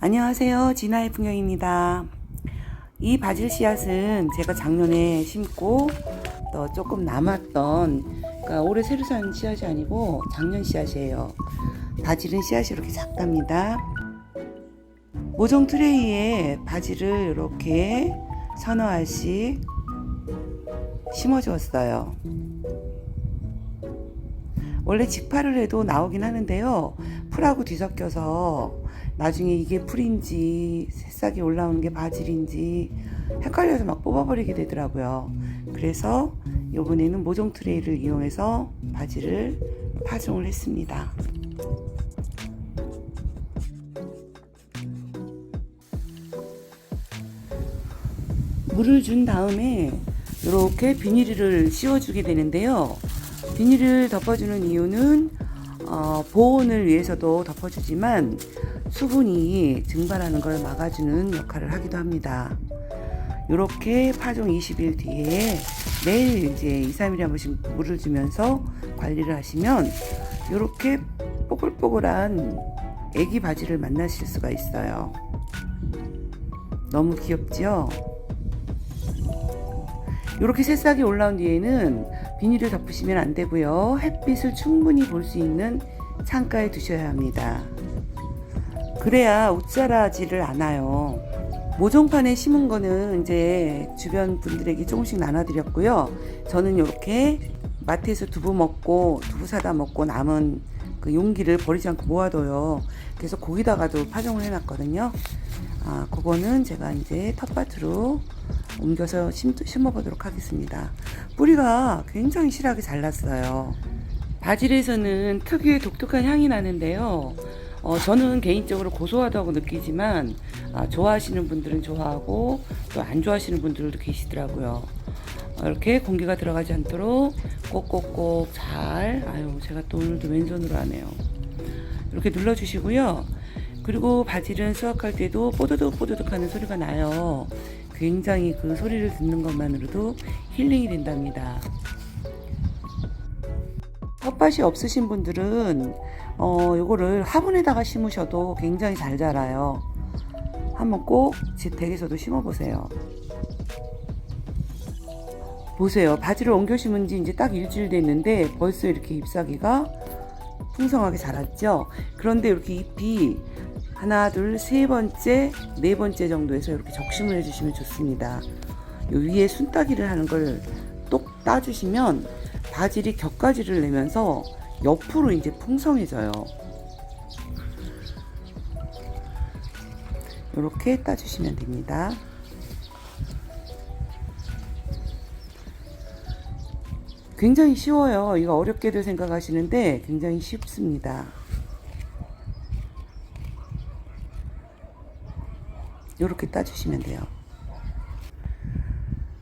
안녕하세요. 진아의 풍경입니다. 이 바질 씨앗은 제가 작년에 심고 또 조금 남았던 그러니까 올해 새로 산 씨앗이 아니고 작년 씨앗이에요. 바질은 씨앗이 이렇게 작답니다. 모종 트레이에 바질을 이렇게 서너 알씩 심어 주었어요. 원래 직파를 해도 나오긴 하는데요. 풀하고 뒤섞여서 나중에 이게 풀인지 새싹이 올라오는 게 바질인지 헷갈려서 막 뽑아버리게 되더라고요. 그래서 이번에는 모종 트레이를 이용해서 바질을 파종을 했습니다. 물을 준 다음에 이렇게 비닐을 씌워주게 되는데요. 비닐을 덮어주는 이유는 어, 보온을 위해서도 덮어주지만 수분이 증발하는 걸 막아주는 역할을 하기도 합니다. 이렇게 파종 20일 뒤에 매일 이제 2, 3일에 한 번씩 물을 주면서 관리를 하시면 이렇게 뽀글뽀글한 애기 바지를 만나실 수가 있어요. 너무 귀엽죠? 이렇게 새싹이 올라온 뒤에는 비닐을 덮으시면 안 되고요. 햇빛을 충분히 볼 수 있는 창가에 두셔야 합니다. 그래야 웃자라지를 않아요. 모종판에 심은 거는 이제 주변 분들에게 조금씩 나눠드렸고요. 저는 이렇게 마트에서 두부 먹고 두부 사다 먹고 남은 그 용기를 버리지 않고 모아둬요. 그래서 거기다가도 파종을 해놨거든요. 아, 그거는 제가 이제 텃밭으로 옮겨서 심, 심어보도록 하겠습니다. 뿌리가 굉장히 실하게 잘 났어요. 바질에서는 특유의 독특한 향이 나는데요. 어, 저는 개인적으로 고소하다고 느끼지만 아, 좋아하시는 분들은 좋아하고 또 안 좋아하시는 분들도 계시더라고요. 어, 이렇게 공기가 들어가지 않도록 꼭꼭꼭 잘 아유 제가 또 오늘도 왼손으로 하네요. 이렇게 눌러주시고요. 그리고 바질은 수확할 때도 뽀드득 뽀드득 하는 소리가 나요. 굉장히 그 소리를 듣는 것만으로도 힐링이 된답니다. 텃밭이 없으신 분들은 어 요거를 화분에다가 심으셔도 굉장히 잘 자라요. 한번 꼭제 댁에서도 심어 보세요. 보세요. 바지를 옮겨 심은 지 이제 딱 일주일 됐는데 벌써 이렇게 잎사귀가 풍성하게 자랐죠. 그런데 이렇게 잎이 하나, 둘, 세 번째, 네 번째 정도에서 이렇게 적심을 해주시면 좋습니다. 요 위에 순따기를 하는 걸 똑 따주시면 바질이 격가지를 내면서 옆으로 이제 풍성해져요. 이렇게 따주시면 됩니다. 굉장히 쉬워요. 이거 어렵게도 생각하시는데 굉장히 쉽습니다. 이렇게 따주시면 돼요.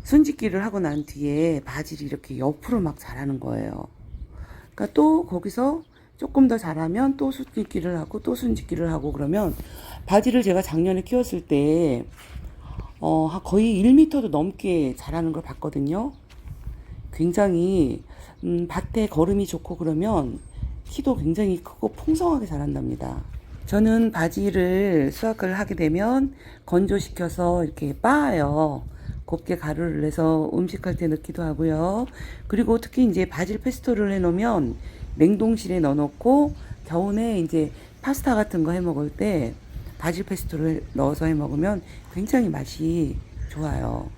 순짓기를 하고 난 뒤에 바질이 이렇게 옆으로 막 자라는 거예요. 그러니까 또 거기서 조금 더 자라면 또 순짓기를 하고 또 순짓기를 하고 그러면 바질을 제가 작년에 키웠을 때 어, 거의 1m도 넘게 자라는 걸 봤거든요. 굉장히 음, 밭에 걸음이 좋고 그러면 키도 굉장히 크고 풍성하게 자란답니다. 저는 바지를 수확을 하게 되면 건조시켜서 이렇게 빻아요. 곱게 가루를 내서 음식할 때 넣기도 하고요. 그리고 특히 이제 바질 페스토를 해놓으면 냉동실에 넣어놓고 겨우내 이제 파스타 같은 거 해 먹을 때 바질 페스토를 넣어서 해 먹으면 굉장히 맛이 좋아요.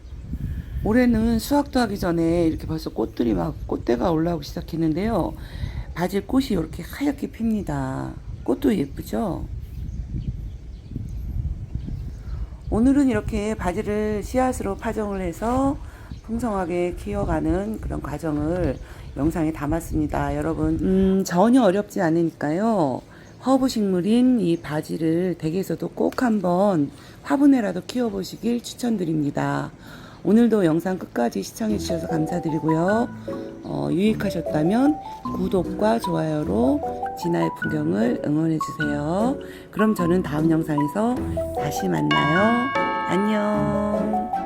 올해는 수확도 하기 전에 이렇게 벌써 꽃들이 막 꽃대가 올라오기 시작했는데요. 바질 꽃이 이렇게 하얗게 핍니다. 꽃도 예쁘죠? 오늘은 이렇게 바지를 씨앗으로 파종을 해서 풍성하게 키워가는 그런 과정을 영상에 담았습니다. 여러분, 음, 전혀 어렵지 않으니까요. 허브 식물인 이 바지를 댁에서도 꼭 한번 화분에라도 키워보시길 추천드립니다. 오늘도 영상 끝까지 시청해주셔서 감사드리고요. 어, 유익하셨다면 구독과 좋아요로 진아의 풍경을 응원해주세요. 그럼 저는 다음 영상에서 다시 만나요. 안녕.